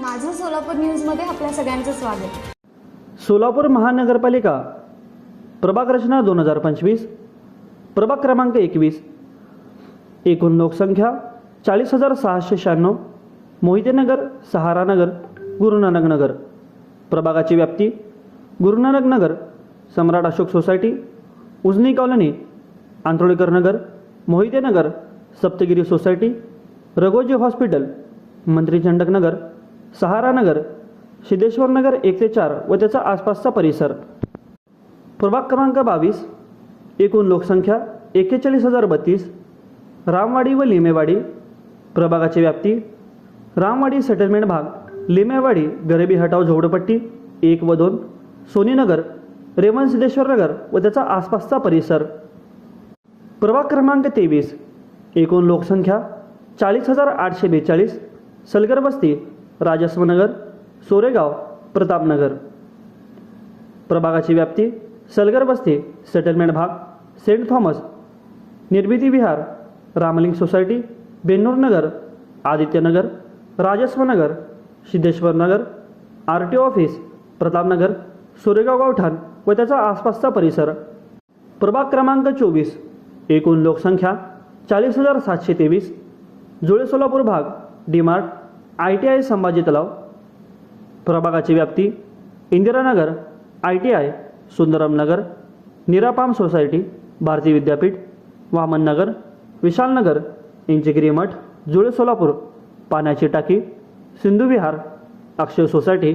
माझं सोलापूर न्यूजमध्ये आपल्या सगळ्यांचं स्वागत. सोलापूर महानगरपालिका प्रभाग रचना दोन हजार पंचवीस प्रभाग क्रमांक एकवीस एकूण लोकसंख्या चाळीस हजार सहाशे शहाण्णव मोहितेनगर सहारानगर गुरुनानकनगर. प्रभागाची व्याप्ती Gurunanaknagar Samrat Ashok society Ujani colony Antrolikar Nagar Mohitenagar Saptagiri society Raghoji hospital Mantri Chandak Saharanagar सहारा नगर एक ते चार व त्याचा आसपासचा परिसर. प्रभाग क्रमांक बावीस एकूण लोकसंख्या एक्केचाळीस हजार बत्तीस रामवाडी व लिमेवाडी. प्रभागाची व्याप्ती रामवाडी सेटलमेंट भाग लिमेवाडी गरिबी हटाव झोपडपट्टी एक व दोन सोनीनगर रेवण सिद्धेश्वरनगर व त्याचा आसपासचा परिसर. प्रभाग क्रमांक तेवीस एकूण लोकसंख्या चाळीस हजार आठशे बेचाळीस सलगरवस्ती राजस्वनगर सोरेगाव प्रतापनगर. प्रभागाची व्याप्ती सलगर वस्ती सेटलमेंट भाग saint Thomas Nirmiti Vihar Ramling society Bennurnagar Adityanagar Rajaswanagar Siddheshwarnagar R T office Pratapnagar Soregaon गावठाण व त्याचा आसपासचा परिसर. प्रभाग क्रमांक चोवीस एकूण लोकसंख्या चाळीस हजार सातशे तेवीस. जुळे सोलापूर भाग DMart I T I Sambhaji तलाव प्रभागाची व्याप्ती Indiranagar I T I Sundaram Nagar Nirapam society Bharati Vidyapeeth Vamannagar Vishalnagar विशाल इंचगिरी मठ जुळे सोलापूर पाण्याची टाकी Sindhu Vihar Akshay society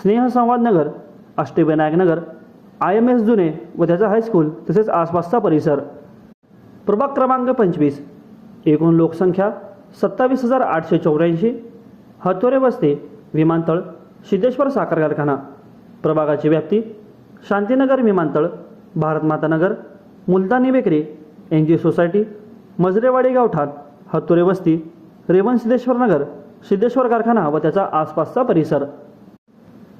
Snehsamvadnagar Ashtavinayaknagar I M S जुने व त्याचा हायस्कूल तसेच आसपासचा परिसर. प्रभाग क्रमांक पंचवीस एकूण लोकसंख्या सत्तावीस हजार आठशे चौऱ्याऐंशी हतोरे वस्ती विमानतळ सिद्धेश्वर साखर कारखाना प्रभागाची व्याप्ती शांतीनगर विमानतळ Bharat Matanagar Multani bakery N G society Majrewadi गावठाण हतोरे वस्ती रेवण सिद्धेश्वर नगर सिद्धेश्वर कारखाना व त्याचा आसपासचा परिसर.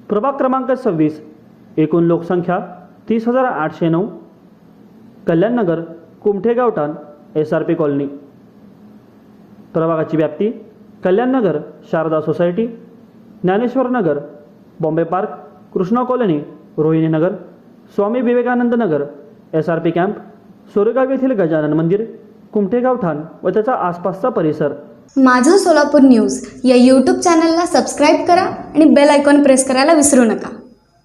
प्रभाग क्रमांक सव्वीस एकूण लोकसंख्या तीस हजार आठशे नऊ. कल्याणनगर कुमठे गावठाण एस आर पी कॉलनी. प्रभागाची व्याप्ती Kalyannagar Sharada society Dnyaneshwar Nagar Bombay park Krishna colony Rohini Nagar Swami Vivekanand Nagar S R P camp Soregaon येथील गजानन मंदिर कुमठेगाव ठाण व त्याचा आसपासचा परिसर. माझं सोलापूर न्यूज या यूट्यूब चॅनलला सबस्क्राईब करा आणि बेल आयकॉन प्रेस करायला विसरू नका.